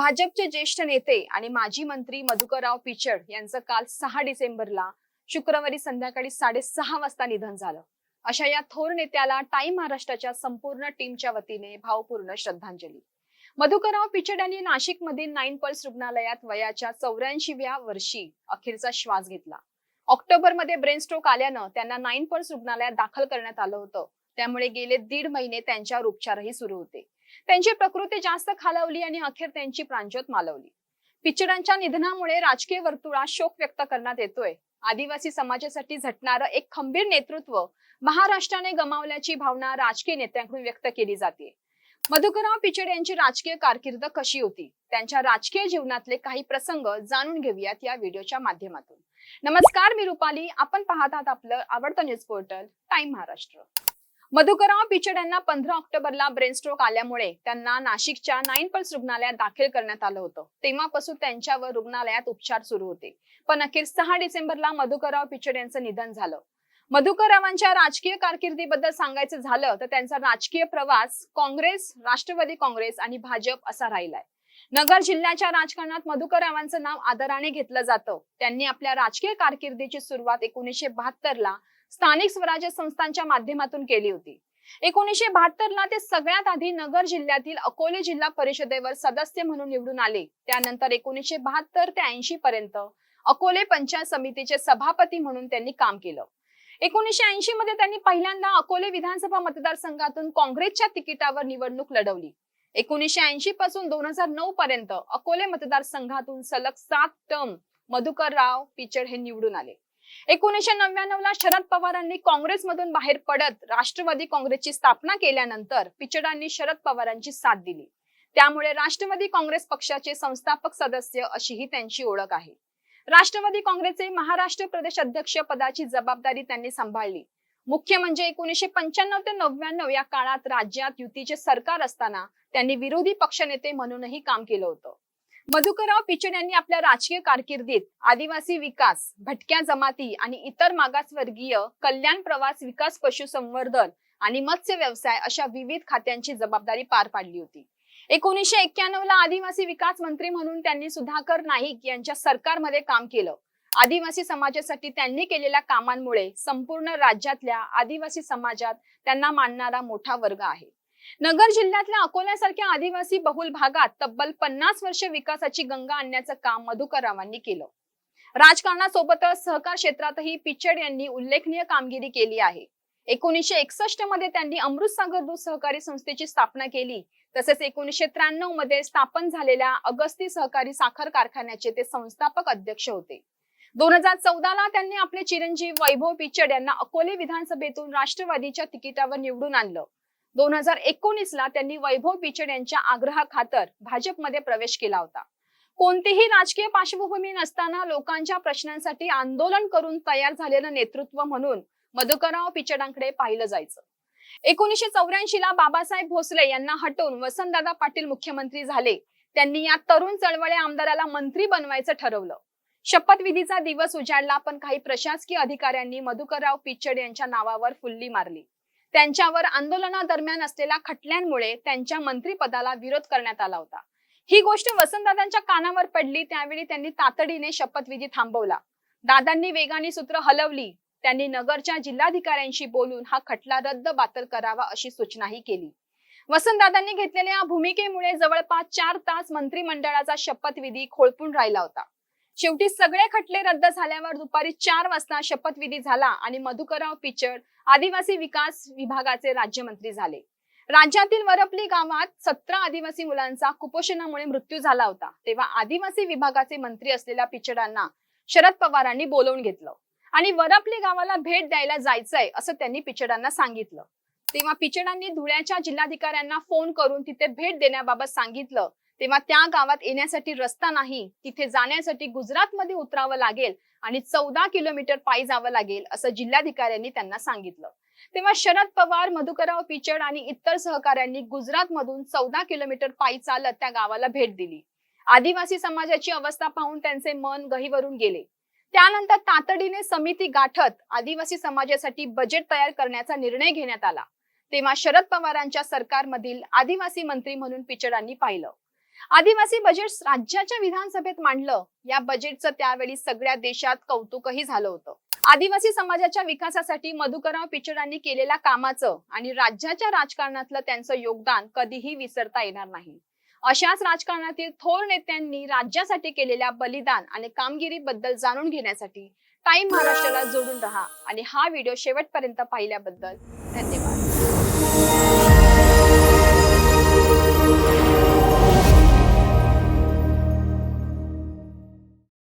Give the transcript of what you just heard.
भाजपचे ज्येष्ठ नेते आणि माजी मंत्री मधुकरराव पिचड यांचं काल सहा डिसेंबरला शुक्रवारी संध्याकाळी साडेसहा वाजता निधन झालं. अशा या थोर नेत्याला टाइम महाराष्ट्राच्या संपूर्ण टीमच्या वतीने भावपूर्ण श्रद्धांजली. मधुकरराव पिचड यांनी नाशिकमधील नाईन पल्स रुग्णालयात वयाच्या चौऱ्याऐंशीव्या वर्षी अखेरचा श्वास घेतला. ऑक्टोबरमध्ये ब्रेन स्ट्रोक आल्यानं त्यांना नाईन पल्स रुग्णालयात दाखल करण्यात आलं होतं. त्यामुळे गेले दीड महिने त्यांच्यावर उपचारही सुरू होते. त्यांची प्रकृती जास्त खालावली आणि अखेर त्यांची प्राणज्योत मालवली. पिचडांच्या निधनामुळे राजकीय वर्तुळात शोक व्यक्त करण्यात येतोय. आदिवासी समाजासाठी झटणारं एक खंबीर नेतृत्व महाराष्ट्राने गमावल्याची भावना राजकीय नेत्यांकडून व्यक्त केली जाते. मधुकरराव पिचड यांची राजकीय कारकीर्द कशी होती? त्यांच्या राजकीय जीवनातले काही प्रसंग जाणून घेऊयात या व्हिडिओच्या माध्यमातून. नमस्कार मी रुपाली. आपण पाहतात आपलं आवडतं news portal time Maharashtra Madhukarrao Pichad यांना पंधरा ऑक्टोबरला ब्रेन स्ट्रोक आल्यामुळे त्यांना नाशिकच्या नाईन पल्स रुग्णालयात दाखल करण्यात आलं होतं. तेव्हापासून त्यांच्यावर रुग्णालयात उपचार सुरू होते. पण अखेर सहा डिसेंबरला मधुकरराव पिचड यांचं निधन झालं. मधुकररावांच्या राजकीय कारकिर्दीबद्दल सांगायचं झालं तर त्यांचा राजकीय प्रवास काँग्रेस राष्ट्रवादी काँग्रेस आणि भाजप असा राहिलाय. नगर जिल्ह्याच्या राजकारणात मधुकररावांचं नाव आदराने घेतलं जातं. त्यांनी आपल्या राजकीय कारकिर्दीची सुरुवात एकोणीसशे बहात्तर ला स्थानिक स्वराज्य संस्थांच्या माध्यमातून केली होती. एकोणीसशे बहात्तर ला ते सगळ्यात आधी नगर जिल्ह्यातील अकोले जिल्हा परिषदेवर सदस्य म्हणून निवडून आले. त्यानंतर एकोणीसशे बहात्तर ते ऐंशी पर्यंत अकोले पंचायत समितीचे सभापती म्हणून त्यांनी काम केलं. एकोणीसशे ऐंशी मध्ये त्यांनी पहिल्यांदा अकोले विधानसभा मतदारसंघातून काँग्रेसच्या तिकिटावर निवडणूक लढवली. एकोणीसशे ऐंशी पासून दोन हजार नऊ पर्यंत अकोले मतदारसंघातून सलग सात टर्म मधुकर राव पिचड हे निवडून आले. एकोणीसशे नव्याण्णव ला शरद पवारांनी काँग्रेसमधून बाहेर पडत राष्ट्रवादी काँग्रेसची स्थापना केल्यानंतर पिचडांनी शरद पवारांची साथ दिली. त्यामुळे राष्ट्रवादी काँग्रेस पक्षाचे संस्थापक सदस्य अशीही त्यांची ओळख आहे. राष्ट्रवादी काँग्रेसचे महाराष्ट्र प्रदेश अध्यक्ष पदाची जबाबदारी त्यांनी सांभाळली. मुख्य म्हणजे एकोणीसशे पंच्याण्णव ते नव्याण्णव या काळात राज्यात युतीचे सरकार असताना त्यांनी विरोधी पक्षनेते म्हणूनही काम केलं होतं. मधुकरराव पिचड यांनी आपल्या राजकीय कारकिर्दीत आदिवासी विकास भटक्या जमाती आणि इतर मागासवर्गीय कल्याण प्रवास विकास पशुसंवर्धन आणि मत्स्य व्यवसाय अशा विविध खात्यांची जबाबदारी पार पाडली होती. एकोणीसशे एक्क्याण्णव ला आदिवासी विकास मंत्री म्हणून त्यांनी सुधाकर नाईक यांच्या सरकारमध्ये काम केलं. आदिवासी समाजासाठी त्यांनी केलेल्या कामांमुळे संपूर्ण राज्यातल्या आदिवासी समाजात त्यांना मानणारा मोठा वर्ग आहे. नगर जिल्ह्यातल्या अकोल्यासारख्या आदिवासी बहुल भागात तब्बल पन्नास वर्ष विकासाची गंगा आणण्याचं काम मधुकररावांनी केलं. राजकारणासोबतच सहकार क्षेत्रातही पिचड यांनी उल्लेखनीय कामगिरी केली आहे. एकोणीसशे एकसष्टमध्ये त्यांनी अमृतसागर दूध सहकारी संस्थेची स्थापना केली. तसेच एकोणीसशे त्र्याण्णवमध्ये स्थापन झालेल्या अगस्ती सहकारी साखर कारखान्याचे ते संस्थापक अध्यक्ष होते. दोन हजार चौदा ला त्यांनी आपले चिरंजीव वैभव पिचड यांना अकोले विधानसभेतून राष्ट्रवादीच्या तिकिटावर निवडून आणलं. दोन हजार एकोणीस ला त्यांनी वैभव पिचड यांच्या आग्रहाखातर भाजपमध्ये प्रवेश केला होता. कोणतीही राजकीय पार्श्वभूमी नसताना लोकांच्या प्रश्नांसाठी आंदोलन करून तयार झालेलं नेतृत्व म्हणून मधुकरराव पिचडांकडे पाहिलं जायचं. एकोणीसशे चौऱ्याऐंशी ला बाबासाहेब भोसले यांना हटवून वसंतदादा पाटील मुख्यमंत्री झाले. त्यांनी या तरुण चळवळे आमदाराला मंत्री बनवायचं ठरवलं. शपथविधीचा दिवस उजाडला पण काही प्रशासकीय अधिकाऱ्यांनी मधुकरराव पिचड यांच्या नावावर फुल्ली मारली. त्यांच्यावर आंदोलनादरम्यान असलेल्या खटल्यांमुळे त्यांच्या मंत्रीपदाला विरोध करण्यात आला होता. ही गोष्ट वसंतदादांच्या कानावर पडली त्यावेळी त्यांनी तातडीने शपथविधी थांबवला. दादांनी वेगाने सूत्र हलवली. त्यांनी नगरच्या जिल्हाधिकाऱ्यांशी बोलून हा खटला रद्द बातल करावा अशी सूचनाही केली. वसंतदादांनी घेतलेल्या या भूमिकेमुळे जवळपास चार तास मंत्रिमंडळाचा शपथविधी खोळपून राहिला होता. शेवटी सगळे खटले रद्द झाल्यावर दुपारी चार वाजता शपथविधी झाला आणि मधुकरराव पिचड आदिवासी विकास विभागाचे राज्यमंत्री झाले. राज्यातील वरपली गावात सतरा आदिवासी मुलांचा कुपोषणामुळे मृत्यू झाला होता. तेव्हा आदिवासी विभागाचे मंत्री असलेल्या पिचडांना शरद पवारांनी बोलवून घेतलं. आणि वरपली गावाला भेट द्यायला जायचंय असं त्यांनी पिचडांना सांगितलं. तेव्हा पिचडांनी धुळ्याच्या जिल्हाधिकाऱ्यांना फोन करून तिथे भेट देण्याबाबत सांगितलं. तेव्हा त्या गावात येण्यासाठी रस्ता नाही तिथे जाण्यासाठी गुजरात मध्ये उतरावं लागेल आणि चौदा किलोमीटर पायी जावं लागेल असं जिल्हाधिकाऱ्यांनी त्यांना सांगितलं. तेव्हा शरद पवार मधुकरराव पिचड आणि इतर सहकाऱ्यांनी गुजरात मधून चौदा किलोमीटर पायी चालत त्या गावाला भेट दिली. आदिवासी समाजाची अवस्था पाहून त्यांचे मन गहीवरून गेले. त्यानंतर तातडीने समिती गाठत आदिवासी समाजासाठी बजेट तयार करण्याचा निर्णय घेण्यात आला. तेव्हा शरद पवारांच्या सरकारमधील आदिवासी मंत्री म्हणून पिचडांनी पाहिलं. आदिवासी बजेट राज्याच्या विधानसभेत मांडलं. या बजेटचं त्यावेळी सगळ्या देशात कौतुकही झालं होतं. आदिवासी समाजाच्या विकासासाठी मधुकरराव पिचडांनी केलेल्या कामाचं आणि राज्याच्या राजकारणातलं त्यांचं योगदान कधीही विसरता येणार नाही. अशाच राजकारणातील थोर नेत्यांनी राज्यासाठी केलेल्या बलिदान आणि कामगिरीबद्दल जाणून घेण्यासाठी टाइम महाराष्ट्राला जोडून राहा आणि हा व्हिडिओ शेवटपर्यंत पाहिल्याबद्दल धन्यवाद.